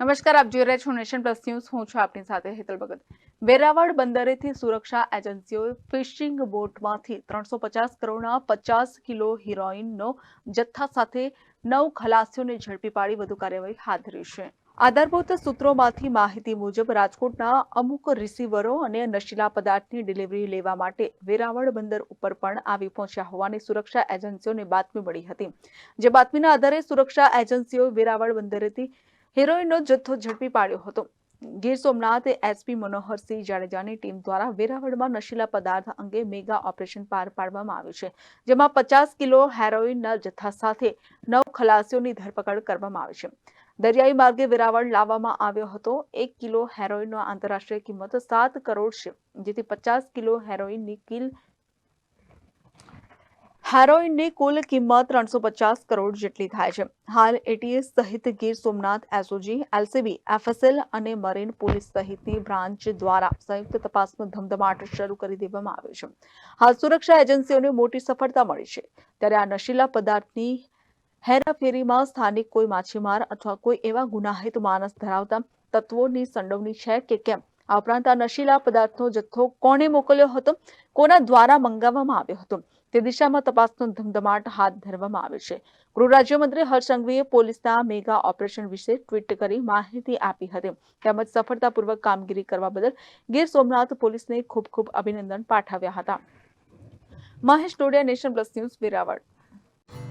નમસ્કાર, આપ જોઈ રહ્યા છો નેશન પ્લસ ન્યૂઝ. હું છું આપની સાથે હેતલ ભગત. વેરાવળ બંદરેથી સુરક્ષા એજન્સીઓએ ફિશિંગ બોટમાંથી ત્રણસો પચાસ કરોડના પચાસ કિલો હિરોઈનનો જથ્થા સાથે નવ ખલાસીઓને ઝડપી પાડી વધુ કાર્યવાહી હાથ ધરી છે. આધારભૂત સૂત્રોમાંથી માહિતી મુજબ, રાજકોટના અમુક રિસીવરો અને નશીલા પદાર્થની ડિલિવરી લેવા માટે વેરાવળ બંદર ઉપર પણ આવી પહોંચ્યા હોવાની સુરક્ષા એજન્સીઓને બાતમી મળી હતી. જે બાતમીના આધારે સુરક્ષા એજન્સીઓ વેરાવળ બંદરેથી હિરોઈનનો જથ્થો ઝડપી પાડ્યો હતો. ગીર સોમનાથ એસપી મનોહરસિંહ જાડેજાની ટીમ દ્વારા વેરાવળમાં નશીલા પદાર્થ અંગે મેગા ઓપરેશન પાર પાડવામાં આવ્યું છે, જેમાં પચાસ કિલો હેરોઈનના જથ્થા સાથે નવ ખલાસીઓની ધરપકડ કરવામાં આવી છે. દરિયાઈ માર્ગે વેરાવળ લાવવામાં આવ્યો હતો, એક કિલો હેરોઈનનો આંતરરાષ્ટ્રીય કિંમત સાત કરોડ છે, જેથી પચાસ કિલો હેરોઈનની કિલ હેરોઈનની કુલ કિંમત ત્રણસો પચાસ કરોડ જેટલી થાય છે. હાલ એટીએસ સહિત Gir Somnath, SOG, LCB, FSL અને મરીન પોલીસ સહિતની બ્રાન્ચ દ્વારા સંયુક્ત તપાસનો ધમધમાટ શરૂ કરી દેવામાં આવ્યો છે. હાલ સુરક્ષા એજન્સીઓને મોટી સફળતા મળી છે. ત્યારે આ નશીલા પદાર્થની હેરાફેરીમાં સ્થાનિક કોઈ માછીમાર અથવા કોઈ એવા ગુનાહિત માનસ ધરાવતા તત્વોની સંડોવણી છે કે કેમ? આ ઉપરાંત આ નશીલા પદાર્થનો જથ્થો કોણે મોકલ્યો હતો? કોના દ્વારા મંગાવવામાં આવ્યો હતો? તે દિશામાં તપાસનો ધમધમાટ હાથ ધરવામાં આવ્યો છે. ગૃહ રાજ્યમંત્રી હર્ષ સંઘવીએ પોલીસના મેગા ઓપરેશન વિશે ટ્વીટ કરી માહિતી આપી હતી. તેમજ સફળતાપૂર્વક કામગીરી કરવા બદલ ગીર સોમનાથ પોલીસને ખૂબ ખૂબ અભિનંદન પાઠવ્યા હતા. Mahesh Todiya nation plus news, Veraval.